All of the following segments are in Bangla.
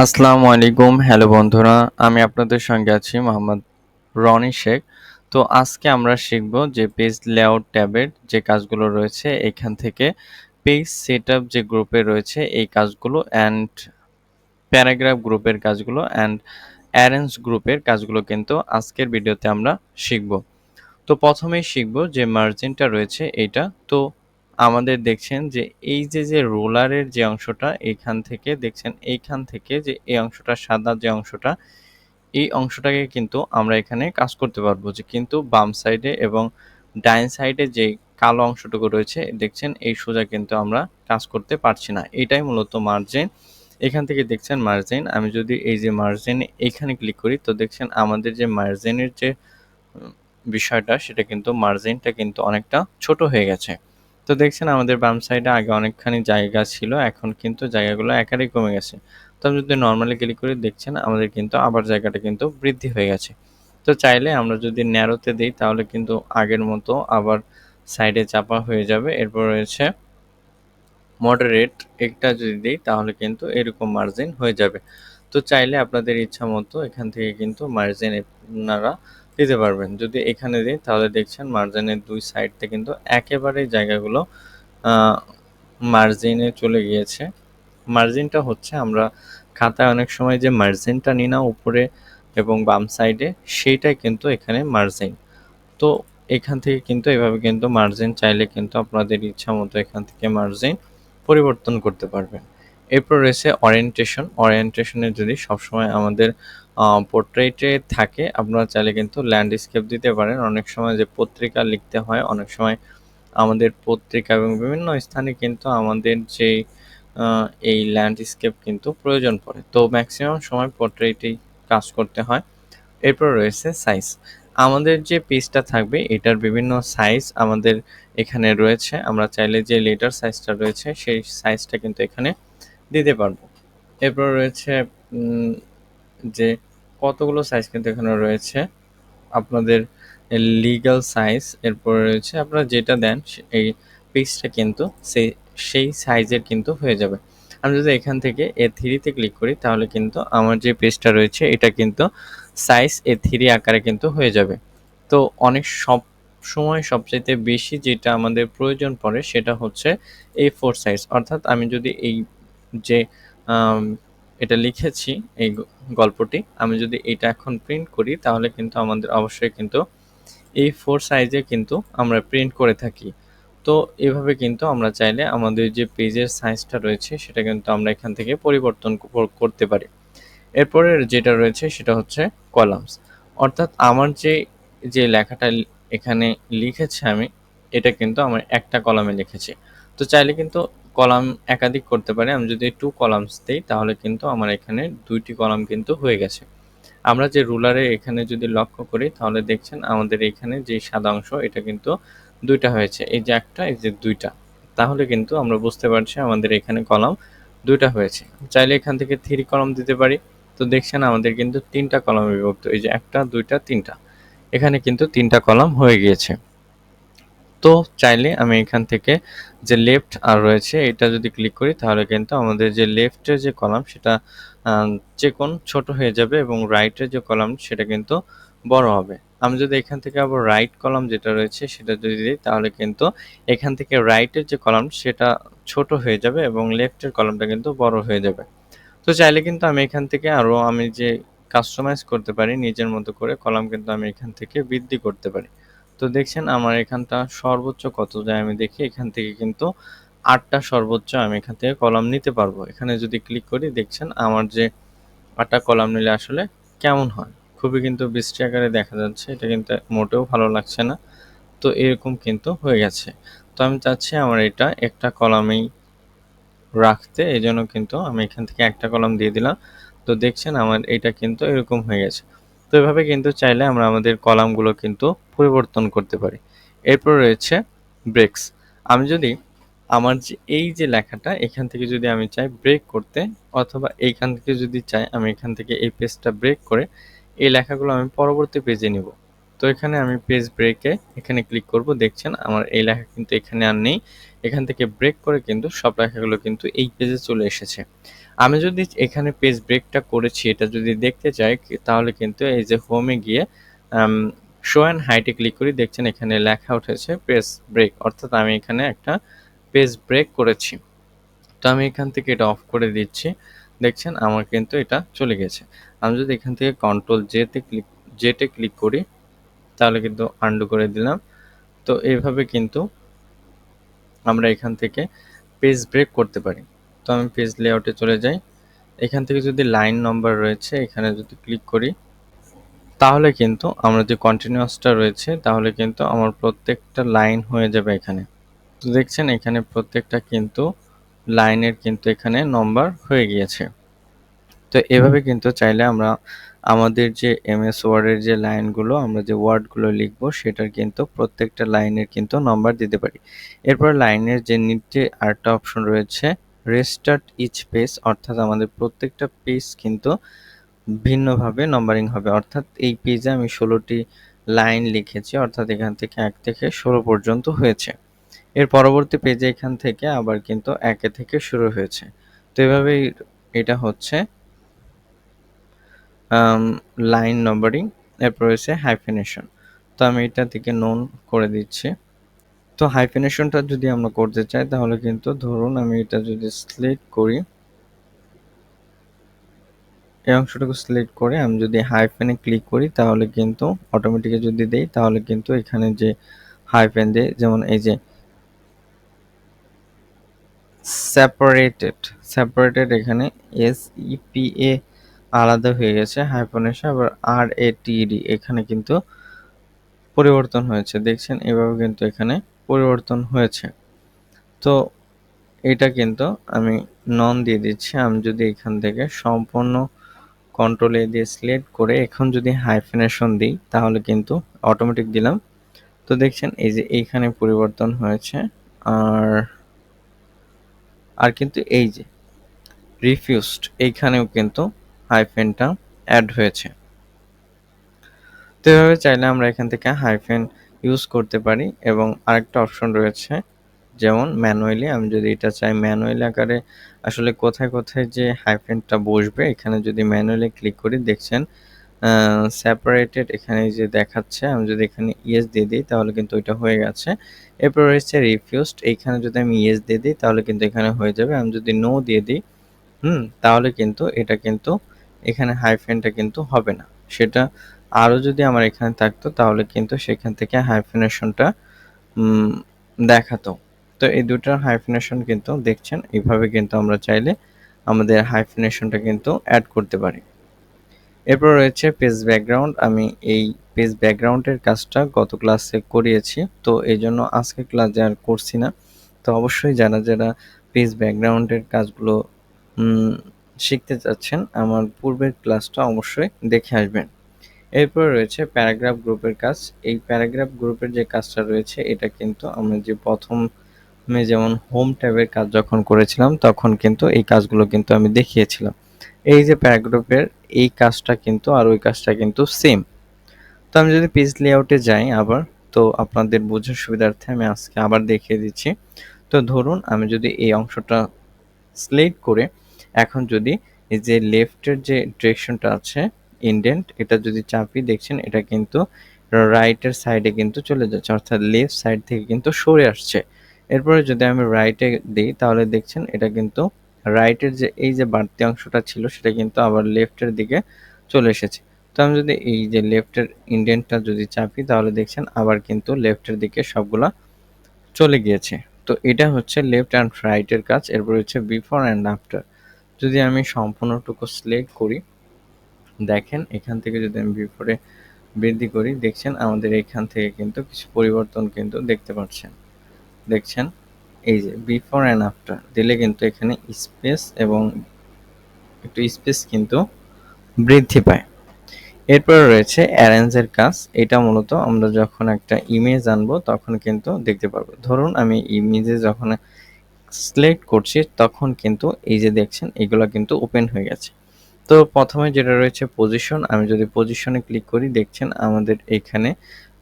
আসসালামু আলাইকুম, হ্যালো বন্ধুরা, আমি আপনাদের সঙ্গে আছি মোহাম্মদ রনি শেখ। তো আজকে আমরা শিখব যে পেজ লেআউট ট্যাবের যে কাজগুলো রয়েছে, এখান থেকে পেজ সেট যে গ্রুপে রয়েছে, এই কাজগুলো অ্যান্ড প্যারাগ্রাফ গ্রুপের কাজগুলো অ্যান্ড অ্যারেঞ্জ গ্রুপের কাজগুলো কিন্তু আজকের ভিডিওতে আমরা শিখব। তো প্রথমেই শিখব যে মার্জিনটা রয়েছে এটা তো আমাদের দেখছেন যে এই যে যে রোলারের যে অংশটা এইখান থেকে, দেখছেন এইখান থেকে যে এই অংশটা, সাদা যে অংশটা, এই অংশটাকে কিন্তু আমরা এখানে কাজ করতে পারব যে কিন্তু বাম সাইডে এবং ডাইন সাইডে যে কালো অংশটুকু রয়েছে, দেখছেন এই সোজা কিন্তু আমরা কাজ করতে পারছি না। এটাই মূলত মার্জিন এখান থেকে দেখছেন মার্জিন আমি যদি এই যে মার্জিন এখানে ক্লিক করি, তো দেখছেন আমাদের যে মার্জিনের যে বিষয়টা, সেটা কিন্তু মার্জিনটা কিন্তু অনেকটা ছোট হয়ে গেছে। তো দেখছেন আমাদের বাম সাইডে আগে অনেকখানি জায়গা ছিল, এখন কিন্তু জায়গাগুলো একারই কমে গেছে। তো যদি নর্মালি ক্লিক করে দেখছেন, আমাদের কিন্তু আবার জায়গাটা কিন্তু বৃদ্ধি হয়ে গেছে। তো চাইলে আমরা যদি ন্যারোতে দিই, তাহলে কিন্তু আগের মতো আবার সাইডে চাপা হয়ে যাবে। এরপর রয়েছে মডারেট একটা যদি দিই, তাহলে কিন্তু এরকম মার্জিন হয়ে যাবে। তো চাইলে আপনাদের ইচ্ছা মতো এখান থেকে কিন্তু মার্জিন আপনারা দিতে পারবেন। যদি এখানে দিই, তাহলে দেখছেন মার্জিনের দুই সাইডতে কিন্তু একেবারে জায়গাগুলো মার্জিনে চলে গিয়েছে। মার্জিনটা হচ্ছে আমরা খাতায় অনেক সময় যে মার্জিনটা নিই না উপরে এবং বাম সাইডে সেইটাই কিন্তু এখানে মার্জিন তো এখান থেকে কিন্তু এভাবে কিন্তু মার্জিন চাইলে কিন্তু আপনাদের ইচ্ছা মতো এখান থেকে মার্জিন পরিবর্তন করতে পারবেন। এরপর রয়েছে অরিয়েন্টেশন অরিয়েন্টেশনে যদি সবসময় আমাদের পোর্ট্রেটে থাকে, আপনারা চাইলে কিন্তু ল্যান্ডস্কেপ দিতে পারেন। অনেক সময় যে পত্রিকা লিখতে হয়, অনেক সময় আমাদের পত্রিকা এবং বিভিন্ন স্থানে কিন্তু আমাদের যে এই ল্যান্ডস্কেপ কিন্তু প্রয়োজন পড়ে। তো ম্যাক্সিমাম সময় পোর্ট্রেটেই কাজ করতে হয়। এরপর রয়েছে সাইজ আমাদের যে পেজটা থাকবে, এটার বিভিন্ন সাইজ আমাদের এখানে রয়েছে। আমরা চাইলে যে লেটার সাইজটা রয়েছে, সেই সাইজটা কিন্তু এখানে দিতে পারব। এরপর রয়েছে যে কতগুলো সাইজ কিন্তু এখানে রয়েছে। আপনাদের লিগাল সাইজ এরপর রয়েছে আপনারা যেটা দেন এই পেজটা কিন্তু সেই সেই সাইজের কিন্তু হয়ে যাবে। আমি যদি এখান থেকে এ থ্রিতে ক্লিক করি, তাহলে কিন্তু আমার যে পেজটা রয়েছে, এটা কিন্তু সাইজ এ থ্রি আকারে কিন্তু হয়ে যাবে। তো অনেক সব সময় সবচাইতে বেশি যেটা আমাদের প্রয়োজন পড়ে, সেটা হচ্ছে এই ফোর সাইজ অর্থাৎ আমি যদি এই যে এটা লিখেছি এই গল্পটি। আমি যদি এটা এখন প্রিন্ট করি, তাহলে কিন্তু আমাদের অবশ্যই কিন্তু এই ফোর সাইজে কিন্তু আমরা প্রিন্ট করে থাকি। তো এভাবে কিন্তু আমরা চাইলে আমাদের যে পেজের সাইজটা রয়েছে, সেটা কিন্তু আমরা এখান থেকে পরিবর্তন করতে পারি। এরপরে যেটা রয়েছে, সেটা হচ্ছে কলামস অর্থাৎ আমার যে যে লেখাটা এখানে লিখেছি আমি, এটা কিন্তু আমার একটা কলামে লিখেছি। তো চাইলে কিন্তু কলাম একাধিক করতে পারি। আমি যদি টু কলামস দিই, তাহলে কিন্তু আমার এখানে দুইটি কলাম কিন্তু হয়ে গেছে। আমরা যে রুলারে এখানে যদি লক্ষ্য করি, তাহলে দেখছেন আমাদের এখানে যে সাদা অংশ, এটা কিন্তু দুইটা হয়েছে। এই যে একটা, এই যে দুইটা। তাহলে কিন্তু আমরা বুঝতে পারছি আমাদের এখানে কলাম দুইটা হয়েছে। চাইলে এখান থেকে থ্রি কলম দিতে পারি। তো দেখছেন আমাদের কিন্তু তিনটা কলম বিভক্ত। এই যে একটা, দুইটা, তিনটা। এখানে কিন্তু তিনটা কলম হয়ে গিয়েছে। তো চাইলে আমি এখান থেকে যে লেফট আর রয়েছে, এটা যদি ক্লিক করি, তাহলে কিন্তু আমাদের যে লেফটের যে কলাম সেটা যে কোন ছোট হয়ে যাবে এবং রাইটের যে কলাম সেটা কিন্তু বড় হবে। আমি যদি এখান থেকে আবার রাইট কলাম যেটা রয়েছে, সেটা যদি দিই, তাহলে কিন্তু এখান থেকে রাইটের যে কলাম সেটা ছোট হয়ে যাবে এবং লেফটের কলামটা কিন্তু বড় হয়ে যাবে। তো চাইলে কিন্তু আমি এখান থেকে আরও আমি যে কাস্টমাইজ করতে পারি, নিজের মতো করে কলাম কিন্তু আমি এখান থেকে বৃদ্ধি করতে পারি। তো দেখছেন আমার এখানটা সর্বোচ্চ কত যায় আমি দেখি, এখান থেকে কিন্তু আটটা সর্বোচ্চ আমি এখান থেকে কলাম নিতে পারব। এখানে যদি ক্লিক করি, দেখছেন আমার যে আটটা কলাম নিলে আসলে কেমন হয়? খুবই কিন্তু বৃষ্টি আকারে দেখা যাচ্ছে, এটা কিন্তু মোটেও ভালো লাগছে না। তো এরকম কিন্তু হয়ে গেছে। তো আমি চাচ্ছি আমার এটা একটা কলামেই রাখতে এই জন্য কিন্তু আমি এখান থেকে একটা কলাম দিয়ে দিলাম। তো দেখছেন আমার এটা কিন্তু এরকম হয়ে গেছে। তো এভাবে কিন্তু চাইলে আমরা আমাদের কলামগুলো কিন্তু পরিবর্তন করতে পারি। এরপর রয়েছে ব্রেক্স। আমি যদি আমার যে এই যে লেখাটা, এখান থেকে যদি আমি চাই ব্রেক করতে, অথবা এইখান থেকে যদি চাই আমি এখান থেকে এই পেজটা ব্রেক করে, এই লেখাগুলো আমি পরবর্তী পেজে নিব। তো এখানে আমি পেজ ব্রেকে এখানে ক্লিক করব। দেখছেন, আমার এই লেখা কিন্তু এখানে আর নেই। এখান থেকে ব্রেক করে কিন্তু সব লেখাগুলো কিন্তু এই পেজে চলে এসেছে। আমি যদি এখানে পেজ ব্রেকটা করেছি, এটা যদি দেখতে চাই তাহলে কিন্তু এই যে হোমে গিয়ে শো অ্যান্ড হাইটে ক্লিক করি দেখছেন এখানে লেখা উঠেছে পেজ ব্রেক অর্থাৎ আমি এখানে একটা পেজ ব্রেক করেছি। তো আমি এখান থেকে এটা অফ করে দিচ্ছি, দেখছেন আমার কিন্তু এটা চলে গেছে। আমি যদি এখান থেকে কন্ট্রোল জেতে ক্লিক জেটে ক্লিক করি, তাহলে কিন্তু আন্ডু করে দিলাম। তো এইভাবে কিন্তু আমরা এখান থেকে পেজ ব্রেক করতে পারি। তো আমি পেজ লেআউটে চলে যাই। এখান থেকে যদি লাইন নম্বর রয়েছে, এখানে যদি ক্লিক করি, তাহলে কিন্তু আমরা যে কন্টিনিউয়াসটা রয়েছে, তাহলে কিন্তু আমার প্রত্যেকটা লাইন হয়ে যাবে এখানে। তো দেখছেন, এখানে প্রত্যেকটা কিন্তু লাইনের কিন্তু এখানে নম্বর হয়ে গিয়েছে। তো এভাবে কিন্তু চাইলে আমরা আমাদের যে এমএস ওয়ার্ডের যে লাইনগুলো আমরা যে ওয়ার্ডগুলো লিখব, সেটার কিন্তু প্রত্যেকটা লাইনের কিন্তু নম্বর দিতে পারি। এরপর লাইনের যে নিচে আরেকটা অপশন রয়েছে রেস্টার্ট ইচ পেজ অর্থাৎ আমাদের প্রত্যেকটা পেজ কিন্তু ভিন্নভাবে নম্বরিং হবে। অর্থাৎ এই পেজে আমি ষোলোটি লাইন লিখেছি, অর্থাৎ এখান থেকে এক থেকে ষোলো পর্যন্ত হয়েছে। এর পরবর্তী পেজে এখান থেকে আবার কিন্তু একে থেকে শুরু হয়েছে। তো এভাবেই এটা হচ্ছে লাইন নম্বরিং এরপর রয়েছে হাইফিনেশন তো আমি এটা থেকে নোন করে দিচ্ছি। তো হাইফিনেশনটা যদি আমরা করতে চাই, তাহলে কিন্তু ধরুন আমি এটা যদি সিলেক্ট করি, এই অংশটাকে সিলেক্ট করে আমি যদি হাইফেনে ক্লিক করি, তাহলে কিন্তু অটোমেটিকে যদি দেই, তাহলে কিন্তু এখানে যে হাইফেন দিয়ে, যেমন এই যে সেপারেটেড সেপারেটেড এখানে এস ইপিএ আলাদা হয়ে গেছে হাইফোনেশন আবার আর এ টিডি এখানে কিন্তু পরিবর্তন হয়েছে। দেখছেন, এভাবে কিন্তু এখানে পরিবর্তন হয়েছে। তো এটা কিন্তু আমি নন দিয়ে দিচ্ছি। আমি যদি এখান থেকে সম্পূর্ণ কন্ট্রোল দিয়ে সিলেক্ট করে এখন যদি হাইফেনেশন দিই, তাহলে কিন্তু অটোমেটিক দিলাম। তো দেখছেন, এই যে এইখানে পরিবর্তন হয়েছে। আর আর কিন্তু এই যে রিফিউজড এইখানেও কিন্তু হাইফেনটা অ্যাড হয়েছে। তো এভাবে চাইলে আমরা এখান থেকে হাইফেন ইউজ করতে পারি এবং আরেকটা অপশন রয়েছে, যেমন ম্যানুয়ালি আমি যদি এটা চাই ম্যানুয়ালি আকারে আসলে কোথায় কোথায় যে হাইফেনটা বসবে, এখানে যদি ম্যানুয়ালি ক্লিক করি, দেখছেন সেপারেটেড এখানে যে দেখাচ্ছে, আমি যদি এখানে ইয়েস দিয়ে দিই, তাহলে কিন্তু ওইটা হয়ে গেছে। এরপর রয়েছে রিফিউজড এইখানে যদি আমি ইয়েস দিয়ে দিই, তাহলে কিন্তু এখানে হয়ে যাবে, আমি যদি নো দিয়ে দিই, হুম, তাহলে কিন্তু এটা কিন্তু এখানে হাইফেনটা কিন্তু হবে না। সেটা আরও যদি আমার এখানে থাকতো, তাহলে কিন্তু সেখান থেকে হাইফেনেশনটা দেখাতো। তো এই দুটার হাইফিনেশন কিন্তু দেখছেন এইভাবে কিন্তু আমরা চাইলে আমাদের হাইফিনেশনটা কিন্তু অ্যাড করতে পারি। এরপর রয়েছে পেজ ব্যাকগ্রাউন্ড আমি এই পেজ ব্যাকগ্রাউন্ডের কাজটা গত ক্লাসে করিয়েছি, তো এই জন্য আজকে ক্লাসে আর করছি না। তো অবশ্যই যারা যারা পেজ ব্যাকগ্রাউন্ডের কাজগুলো শিখতে চাচ্ছেন, আমার পূর্বের ক্লাসটা অবশ্যই দেখে আসবেন। এরপর রয়েছে প্যারাগ্রাফ গ্রুপের কাজ। এই প্যারাগ্রাফ গ্রুপের যে কাজটা রয়েছে, এটা কিন্তু আমরা যে প্রথম আমি যেমন হোম ট্যাবের কাজ যখন করেছিলাম, তখন কিন্তু এই কাজগুলো কিন্তু আমি দেখিয়েছিলাম। এই যে প্যারাগ্রাফের এই কাজটা কিন্তু আর ওই কাজটা কিন্তু সেম তো আমি যদি পেজ লেআউটে যাই আবার, তো আপনাদের বোঝার সুবিধার্থে আমি আজকে আবার দেখিয়ে দিচ্ছি। তো ধরুন আমি যদি এই অংশটা স্লেট করে, এখন যদি এই যে লেফটের যে ডিরেকশনটা আছে ইন্ডেন্ট এটা যদি চাপি দেখছেন, এটা কিন্তু রাইটের সাইডে কিন্তু চলে যাচ্ছে, অর্থাৎ লেফট সাইড থেকে কিন্তু সরে আসছে। এরপরে যদি আমি রাইটে দিই, তাহলে দেখছেন এটা কিন্তু রাইটের যে, এই যে বাড়তি অংশটা ছিল, সেটা কিন্তু আবার লেফটের দিকে চলে এসেছে। তো আমি যদি এই যে লেফটের ইন্ডিয়ানটা যদি চাপি, তাহলে দেখছেন আবার কিন্তু লেফটের দিকে সবগুলা চলে গিয়েছে। তো এটা হচ্ছে লেফট অ্যান্ড রাইটের কাজ, এরপর হচ্ছে বিফোর অ্যান্ড আফটার যদি আমি সম্পূর্ণটুকু সিলেক্ট করি দেখেন, এখান থেকে যদি আমি বিফোরে বৃদ্ধি করি, দেখছেন আমাদের এখান থেকে কিন্তু কিছু পরিবর্তন কিন্তু দেখতে পাচ্ছেন। দেখছেন? এই যে বিফোর অ্যান্ড আফটার দিলে কিন্তু এখানে স্পেস এবং একটু স্পেস কিন্তু বৃদ্ধি পায়। এরপর রয়েছে অ্যারেঞ্জের কাজ। এটা মূলত আমরা যখন একটা ইমেজ আনব, তখন কিন্তু দেখতে পারব। ধরুন আমি ইমেজে যখন সিলেক্ট করছি, তখন কিন্তু এই যে দেখছেন, এগুলো কিন্তু ওপেন হয়ে গেছে। তো প্রথমে যেটা রয়েছে পজিশন আমি যদি পজিশনে ক্লিক করি, দেখছেন আমাদের এখানে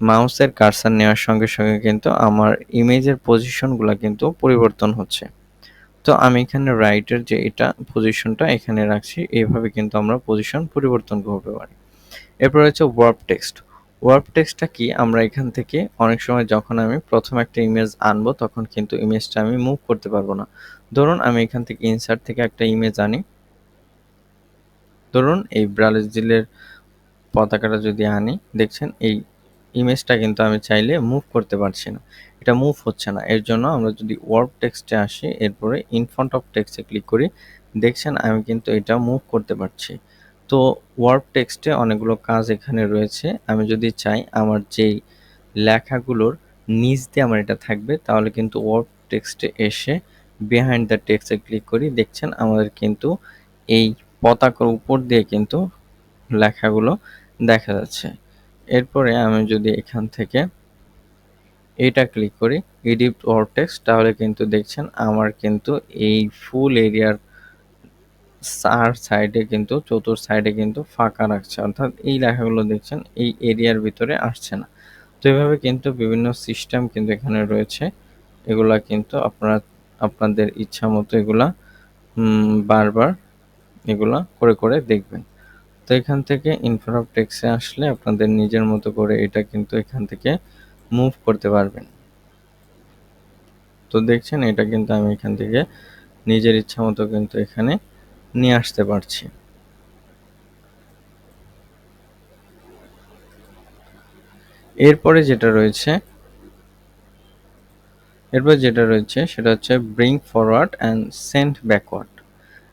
মাউসের কারসার নেওয়ার সঙ্গে সঙ্গে কিন্তু আমার ইমেজের পজিশনগুলো কিন্তু পরিবর্তন হচ্ছে। তো আমি এখানে রাইটের যে এটা পজিশনটা এখানে রাখছি এইভাবে কিন্তু আমরা পজিশন পরিবর্তন করতে পারি। এরপর হচ্ছে ওয়ার্প টেক্সট ওয়ার্প টেক্সটটা কি? আমরা এখান থেকে অনেক সময় যখন আমি প্রথম একটা ইমেজ আনব, তখন কিন্তু ইমেজটা আমি মুভ করতে পারব না। ধরুন আমি এখান থেকে ইনসার্ট থেকে একটা ইমেজ আনি। ধরুন এই ব্রাজিলের পতাকাটা যদি আনি, দেখছেন এই ইমেজটা কিন্তু আমি চাইলে মুভ করতে পারছি না। এটা মুভ হচ্ছে না। এর জন্য আমরা যদি ওয়ার্প টেক্সটে আসি, এরপরে ইন ফ্রন্ট অফ টেক্সটে ক্লিক করি, দেখছেন আমি কিন্তু এটা মুভ করতে পারছি। তো ওয়ার্প টেক্সটে অনেকগুলো কাজ এখানে রয়েছে। আমি যদি চাই আমার যেই লেখাগুলোর নিচ দিয়ে আমার এটা থাকবে, তাহলে কিন্তু ওয়ার্প টেক্সটে এসে বিহাইন্ড দ্য টেক্সটে ক্লিক করি, দেখছেন আমাদের কিন্তু এই পতাকার উপর দিয়ে কিন্তু লেখাগুলো দেখা যাচ্ছে। এরপরে আমি যদি এখান থেকে এটা ক্লিক করি এডিট টেক্সট তাহলে কিন্তু দেখছেন আমার কিন্তু এই ফুল এরিয়ার চার সাইডে কিন্তু, চতুর সাইডে কিন্তু ফাঁকা রাখছে। অর্থাৎ এই লেখাগুলো দেখছেন এই এরিয়ার ভিতরে আসছে না। তো এভাবে কিন্তু বিভিন্ন সিস্টেম কিন্তু এখানে রয়েছে। এগুলা কিন্তু আপনারা, আপনাদের ইচ্ছা মতো এগুলা বারবার এগুলা করে করে দেখবেন। তো এখান থেকে ইনফ্রা টেক্সে আসলে আপনাদের নিজের মতো করে এটা কিন্তু এখান থেকে মুভ করতে পারবেন। তো দেখছেন এটা কিন্তু আমি এখান থেকে নিজের ইচ্ছা মতো কিন্তু এখানে নিয়ে আসতে পারছি। এরপরে যেটা রয়েছে, এরপর যেটা রয়েছে সেটা হচ্ছে bring forward and send backward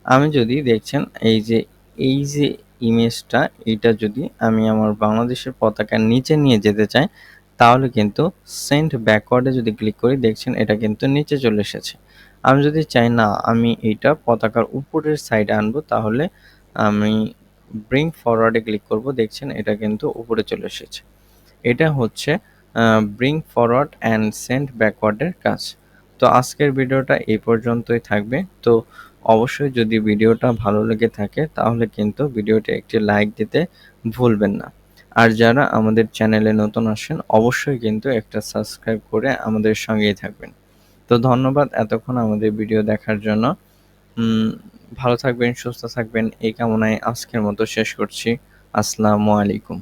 আমি যদি দেখছেন, এই যে এই যে ইমেজটা এইটা যদি আমি আমার বাংলাদেশের পতাকার নিচে নিয়ে যেতে চাই, তাহলে কিন্তু সেন্ট ব্যাকওয়ার্ডে যদি ক্লিক করি, দেখছেন এটা কিন্তু নিচে চলে এসেছে। আমি যদি চাই, না, আমি এইটা পতাকার উপরের সাইডে আনব, তাহলে আমি ব্রিং ফরওয়ার্ডে ক্লিক করব, দেখছেন এটা কিন্তু উপরে চলে এসেছে। এটা হচ্ছে ব্রিং ফরওয়ার্ড অ্যান্ড সেন্ট ব্যাকওয়ার্ডের কাজ। তো আজকের ভিডিওটা এই পর্যন্তই থাকবে। তো অবশ্যই যদি ভিডিওটা ভালো লেগে থাকে, তাহলে কিন্তু ভিডিওটি একটি লাইক দিতে ভুলবেন না। আর যারা আমাদের চ্যানেলে নতুন আসেন, অবশ্যই কিন্তু একটা সাবস্ক্রাইব করে আমাদের সঙ্গেই থাকবেন। তো ধন্যবাদ এতক্ষণ আমাদের ভিডিও দেখার জন্য। ভালো থাকবেন, সুস্থ থাকবেন, এই কামনায় আজকের মতো শেষ করছি। আসসালামু আলাইকুম।